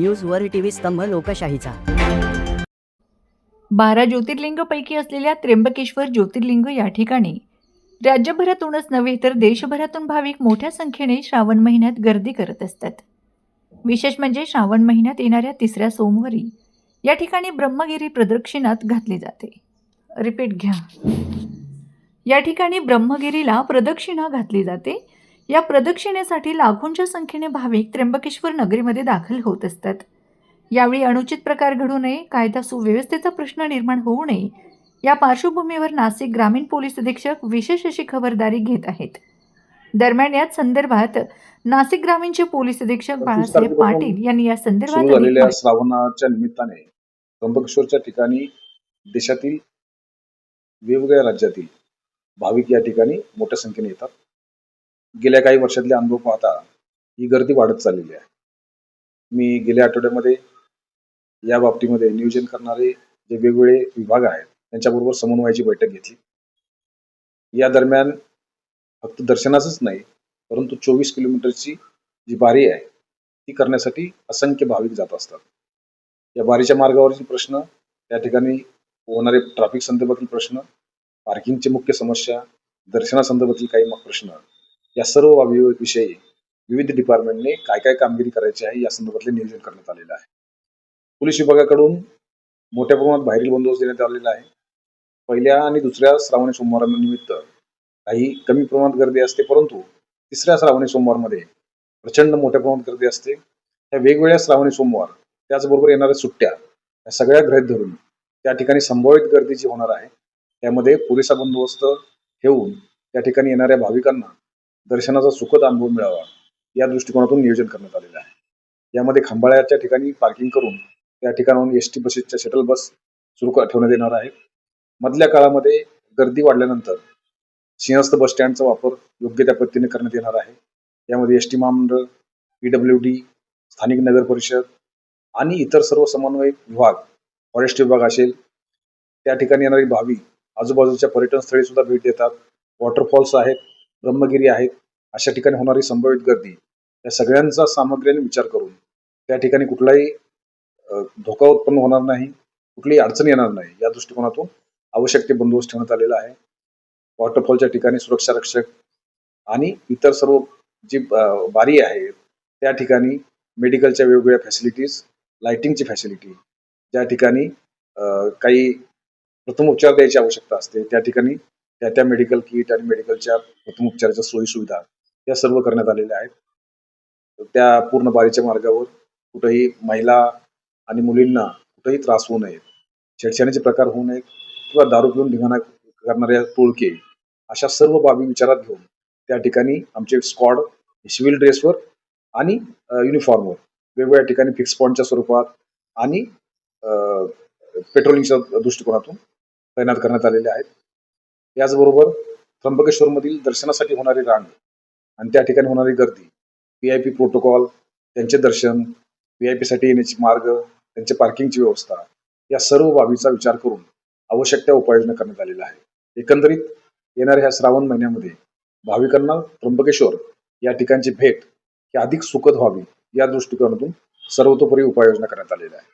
News वर TV स्तंभ लोकशाहीचा. बारा ज्योतिर्लिंगपैकी असलेल्या त्र्यंबकेश्वर ज्योतिर्लिंग या ठिकाणी. राज्यभरातूनच नव्हे तर देशभरातून भाविक मोठ्या संख्येने श्रावण महिन्यात गर्दी करत असतात. विशेष म्हणजे श्रावण महिन्यात येणाऱ्या तिसऱ्या सोमवारी. या ठिकाणी ब्रह्मगिरी प्रदक्षिणात घातली जाते. रिपीट घ्या. या ठिकाणी ब्रह्मगिरीला प्रदक्षिणा घातली जाते. या प्रदक्षिणेसाठी लाखोंच्या संख्येने भाविक त्र्यंबकेश्वर नगरीमध्ये दाखल होत असतात. यावेळी अनुचित प्रकार घडू नये कायदा सुव्यवस्थेचा प्रश्न निर्माण होऊ नये या पार्श्वभूमीवर नाशिक ग्रामीण पोलीस अधीक्षक विशेष अशी खबरदारी घेत आहेत. दरम्यान याच संदर्भात नाशिक ग्रामीणचे पोलीस अधीक्षक बाळासाहेब पाटील यांनी या संदर्भात श्रावणाच्या निमित्ताने त्र्यंबकेश्वरच्या ठिकाणी देशातील वेगवेगळ्या राज्यातील भाविक या ठिकाणी मोठ्या संख्येने येतात. गेल्या काही वर्षातले अनुभव पाहता ही गर्दी वाढत चाललेली आहे. मी गेल्या आठवड्यामध्ये या बाबतीमध्ये नियोजन करणारे जे वेगवेगळे विभाग आहेत त्यांच्याबरोबर समन्वयाची बैठक घेतली. या दरम्यान फक्त दर्शनाचंच नाही परंतु चोवीस किलोमीटरची जी बारी आहे ती करण्यासाठी असंख्य भाविक जात असतात. या बारीच्या मार्गावरचे प्रश्न त्या ठिकाणी होणारे ट्रॅफिक संदर्भातील प्रश्न पार्किंगची मुख्य समस्या दर्शनासंदर्भातील काही मग प्रश्न या सर्व विषयी विविध डिपार्टमेंटने काय काय कामगिरी करायची आहे या संदर्भातले नियोजन करण्यात आलेलं आहे. पोलीस विभागाकडून मोठ्या प्रमाणात बाहेरील बंदोबस्त देण्यात आलेला आहे. पहिल्या आणि दुसऱ्या श्रावणी सोमवारानिमित्त काही कमी प्रमाणात गर्दी असते परंतु तिसऱ्या श्रावणी सोमवारमध्ये प्रचंड मोठ्या प्रमाणात गर्दी असते. या वेगवेगळ्या श्रावणी सोमवार त्याचबरोबर येणाऱ्या सुट्ट्या या सगळ्या गृहीत धरून त्या ठिकाणी संभावित गर्दी जी होणार आहे त्यामध्ये पुरेसा बंदोबस्त ठेवून त्या ठिकाणी येणाऱ्या भाविकांना दर्शनाचा सुखद अनुभव मिळावा या दृष्टिकोनातून नियोजन करण्यात आलेलं आहे. यामध्ये खंबाळ्याच्या ठिकाणी पार्किंग करून त्या ठिकाणाहून एस टी बसेसच्या शटल बस सुरू ठेवण्यात येणार आहे. मधल्या काळामध्ये गर्दी वाढल्यानंतर सिंहस्थ बस स्टँडचा वापर योग्य त्या पद्धतीने करण्यात येणार आहे. यामध्ये एस टी महामंडळ पीडब्ल्यू डी स्थानिक नगर परिषद आणि इतर सर्व समन्वय विभाग फॉरेस्ट विभाग असेल त्या ठिकाणी येणारी भावी आजूबाजूच्या पर्यटन स्थळी सुद्धा भेट देतात. वॉटरफॉल्स आहेत. ब्रह्मगिरी आहेत अशा ठिकाणी होणारी संभावित गर्दी या सगळ्यांचा सामग्रीने विचार करून त्या ठिकाणी कुठलाही धोका उत्पन्न होणार नाही कुठलीही अडचण येणार नाही या दृष्टिकोनातून आवश्यक ते बंदोबस्त ठेवण्यात आलेला आहे. वॉटरफॉलच्या ठिकाणी सुरक्षा रक्षक आणि इतर सर्व जी बारी आहे त्या ठिकाणी मेडिकलच्या वेगवेगळ्या फॅसिलिटीज लाइटिंगची फॅसिलिटी ज्या ठिकाणी काही काही प्रथमोपचार द्यायची आवश्यकता असते त्या ठिकाणी त्या त्या मेडिकल किट आणि मेडिकलच्या प्रथमोपचाराच्या सोयी सुविधा या सर्व करण्यात आलेल्या आहेत. त्या पूर्ण बारीच्या मार्गावर कुठेही महिला आणि मुलींना कुठेही त्रास होऊ नयेत छेडछाडीचे प्रकार होऊ नयेत किंवा दारू पिऊन धिंगाणा करणाऱ्या टोळके अशा सर्व बाबी विचारात घेऊन त्या ठिकाणी आमचे स्क्वॉड सिव्हिल ड्रेसवर आणि युनिफॉर्मवर वेगवेगळ्या ठिकाणी फिक्स पॉईंटच्या स्वरूपात आणि पेट्रोलिंगच्या दृष्टिकोनातून तैनात करण्यात आलेले आहेत. याचबरोबर त्र्यंबकेश्वरमधील दर्शनासाठी होणारी रांग आणि त्या ठिकाणी होणारी गर्दी व्ही आय पी प्रोटोकॉल त्यांचे दर्शन व्ही आय पीसाठी येण्याचे मार्ग त्यांचे पार्किंगची व्यवस्था या सर्व बाबीचा विचार करून आवश्यक त्या उपाययोजना करण्यात आलेल्या आहे एकंदरीत येणाऱ्या ह्या श्रावण महिन्यामध्ये भाविकांना त्र्यंबकेश्वर या ठिकाणची भेट ही अधिक सुखद व्हावी या दृष्टिकोनातून सर्वतोपरी उपाययोजना करण्यात आलेल्या आहे